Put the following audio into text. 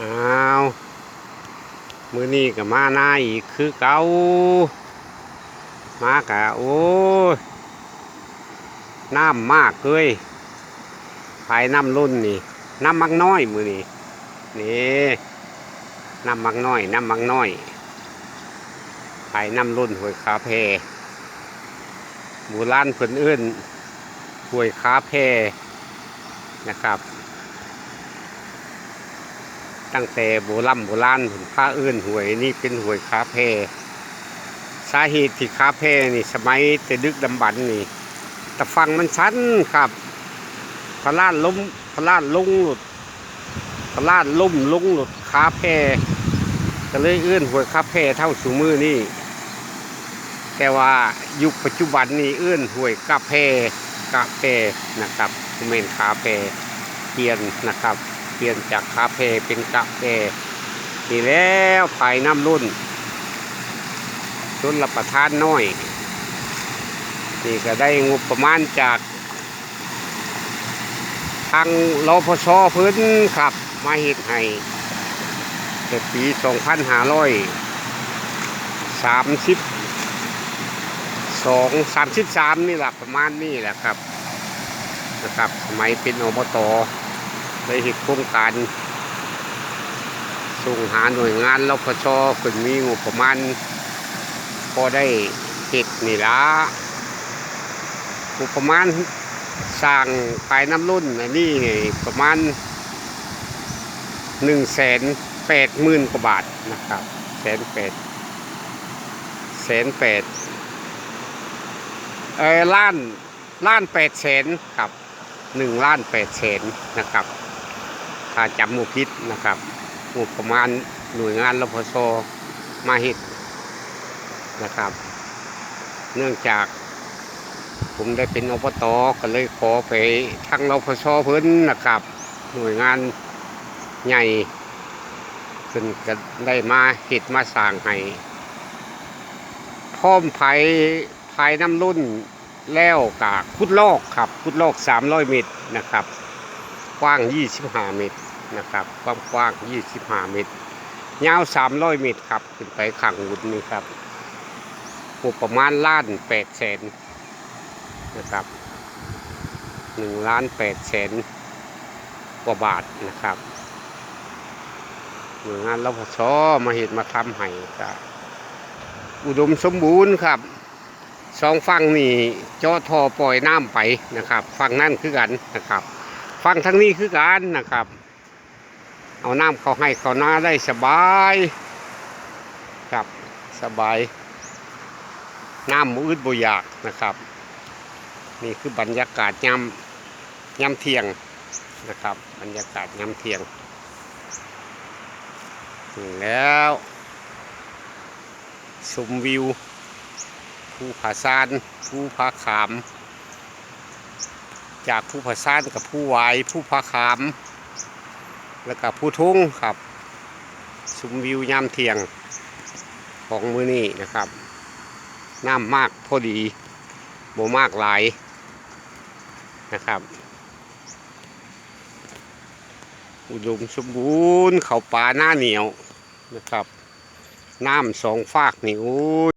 อ้าวมือนี้กับมาหน้าอีกคือเกามากะโอ้ยน้ำมากเลยภายน้ำรุ่นนี่น้ำมักน้อยมือนี่นี่น้ำมักน้อยน้ำมักน้อยภายน้ำรุ่นหวยคาเพโบราณเพิ่นเอื้นหวยคาเพนะครับ ตั้งแต่โบราณโบราณผนผ้าอื้นหวยนี่เป็นหวยคาเพสาเหตุที่คาเพนี่สมัยแต่ดึกดำบรรนี่แตะฟังมันชันครับพระลานล้มพระลานลงหลุดพระลานล่มลงหลุดคาเพก็เลยเอื้นหวยคาเพเท่าสูมือนี่แต่ว่ายุคปัจจุบันนี่เอื้นหวยกาเพกาเพนะครับเมนคาเพเปลี่ยนนะครับ ปลี่ยนจากคาเฟ่เป็นกาแฟนี่แล้วภายน้ำรุ่นรุ่นรับประทานน้อย นี่ก็ได้งบประมาณจาก ทางรพชพื้นครับมาเห็ดให้แต่ปี 2532 33นี่แหละประมาณนี้แหละครับนะครับสมัยเป็นอบต ได้เห็นโครงการส่งหาหน่วยงานรพชขึ้นมีงบประมาณพอได้เห็ดนี่ละงบประมาณสร้างภายน้ำรุ่นอันนี้ประมาณหนึ่งแสนแปดหมื่นกว่าบาทนะครับแสนแปดแสนแปดเออล้านล้านแปดแสนครับหนึ่งล้านแปดแสนนะครับ ถ้าจำหมูพิษนะครับงบประมาณหน่วยงานรพสมาห็ดนะครับ เนื่องจากผมได้เป็นอบตก็เลยขอไปทั้งรพสเพิ่นนะครับ หน่วยงานใหญ่ขึ้นก็ได้มาเห็ดมาสร้างให้พร้อมภายภายน้ำรุ่นแล้วกะคุดลอกครับ คุดลอก300เมตรนะครับ กว้าง 25 เมตรนะครับ ความกว้าง 25 เมตร ยาว 300 เมตรครับ ขึ้นไปขังหุ่นนี่ครับงบประมาณล้าน8แสนนะครับ1ล้าน8แสนกว่าบาทนะครับหน่วยงานรพชมาเห็นมาทำให้ครับอุดมสมบูรณ์ครับสองฝั่งนี่จอทอปล่อยน้ำไปนะครับฝั่งนั่นคือกันนะครับ ฟังทางนี้คือกันนะครับ เอาน้ำเขาให้เขาหน้าได้สบายครับสบายน้ำมืดบุอยากนะครับ นี่คือบรรยากาศยามยามเทียงนะครับ บรรยากาศยามเทียงถึงแล้วชมวิวภูผาซานภูผาขาม จากผู้ผาซ่านกับผู้วายผู้พาขาม แล้วก็ผู้ทุ่งครับสุมวิวยามเที่ยงของมือนี้นะครับ น้ำมากพอดีโบมากหลายนะครับ อุดมสมบูรณ์เขาป่าหน้าเหนียวนะครับ น้ำสองฝากนี่โอ้